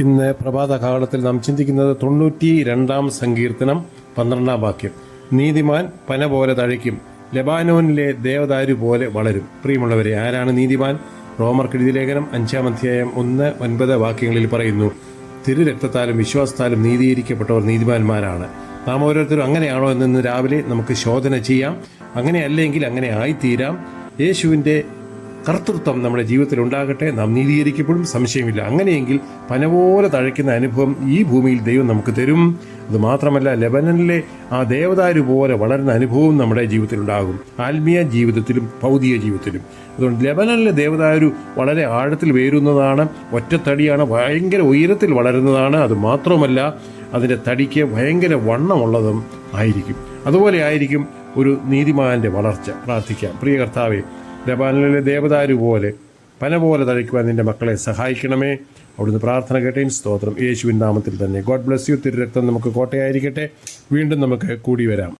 ഇന്ന് പ്രഭാത കാലത്തിൽ നാം ചിന്തിക്കുന്നത് തൊണ്ണൂറ്റി രണ്ടാം സങ്കീർത്തനം പന്ത്രണ്ടാം വാക്യം. നീതിമാൻ പന പോലെ തഴയ്ക്കും ലബാനോനിലെ ദേവദാരു പോലെ വളരും. പ്രിയമുള്ളവരെ ആരാണ് നീതിമാൻ? റോമർ കെഴുതി ലേഖനം അഞ്ചാം അധ്യായം ഒന്ന് ഒൻപത് വാക്യങ്ങളിൽ പറയുന്നു തിരുരക്തത്താലും വിശ്വാസത്താലും നീതീകരിക്കപ്പെട്ടവർ നീതിമാന്മാരാണ്. നാം ഓരോരുത്തരും അങ്ങനെയാണോ എന്ന് രാവിലെ നമുക്ക് ശോധന ചെയ്യാം. അങ്ങനെയല്ലെങ്കിൽ അങ്ങനെ ആയിത്തീരാം. യേശുവിന്റെ കർത്തൃത്വം നമ്മുടെ ജീവിതത്തിൽ ഉണ്ടാകട്ടെ. നാം നീതീകരിക്കപ്പെടും സംശയമില്ല. അങ്ങനെയെങ്കിൽ പനപോലെ തഴയ്ക്കുന്ന അനുഭവം ഈ ഭൂമിയിൽ ദൈവം നമുക്ക് തരും. അതുമാത്രമല്ല ലെബനനിലെ ആ ദേവദാരു പോലെ വളരുന്ന അനുഭവം നമ്മുടെ ജീവിതത്തിൽ ഉണ്ടാകും. ആത്മീയ ജീവിതത്തിലും ഭൗതിക ജീവിതത്തിലും. അതുകൊണ്ട് ലെബനനിലെ ദേവദാരു വളരെ ആഴത്തിൽ വേരുന്നതാണ് ഒറ്റത്തടിയാണ് ഭയങ്കര ഉയരത്തിൽ വളരുന്നതാണ്. അത് മാത്രമല്ല അതിന്റെ തടിക്ക് ഭയങ്കര വണ്ണമുള്ളതും ആയിരിക്കും. അതുപോലെ ആയിരിക്കും ഒരു നീതിമാന്റെ വളർച്ച. പ്രാർത്ഥിക്കാം. പ്രിയ കർത്താവേ ലബാനിലെ ദേവദാരു പോലെ പന പോലെ തഴയ്ക്കുവാൻ നിന്റെ മക്കളെ സഹായിക്കണമേ. അവിടുന്ന് പ്രാർത്ഥന കേട്ടേൻ സ്തോത്രം. യേശുവിൻ നാമത്തിൽ തന്നെ. ഗോഡ് ബ്ലസ് യു തിരുരക്തം നമുക്ക് കോട്ടയായിരിക്കട്ടെ. വീണ്ടും നമുക്ക് കൂടി വരാം.